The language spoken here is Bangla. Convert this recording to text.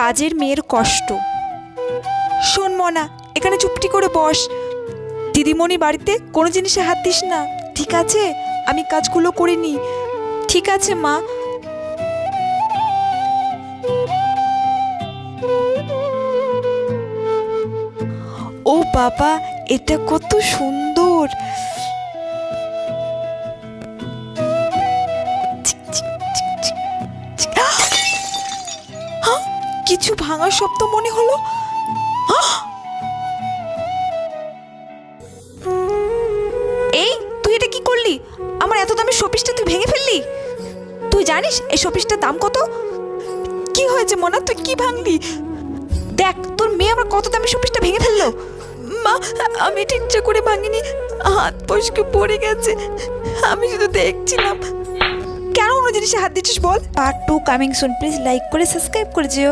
কাজের মেয়ের কষ্ট। শোন মনা, এখানে চুপটি করে বস। দিদিমণি বাড়িতে কোনো জিনিসে হাত দিস না। ঠিক আছে? আমি কাজগুলো করে নিই। ঠিক আছে, মা। ও বাবা, এটা কত সুন্দর। কিছু ভাঙার শব্দ মনে হলো! এই, তুই এটা কি করলি? আমার এত দামি শোপিসটা তুই ভেঙে ফেললি? তুই জানিস, এই শোপিসটার দাম কত? কি হয়েছে মনা? তুই কি ভাঙলি? দেখ, তোর মেয়ে আমার কত দামি শোপিসটা ভেঙে ফেলল? মা, আমি এটা ইচ্ছা করে ভাঙিনি। হাত পশকে পড়ে গেছে। আমি শুধু দেখছিলাম। কেন অন্য জিনিসে হাত দিচ্ছিস বল? Part two coming soon please like করে সাবস্ক্রাইব করে যেও।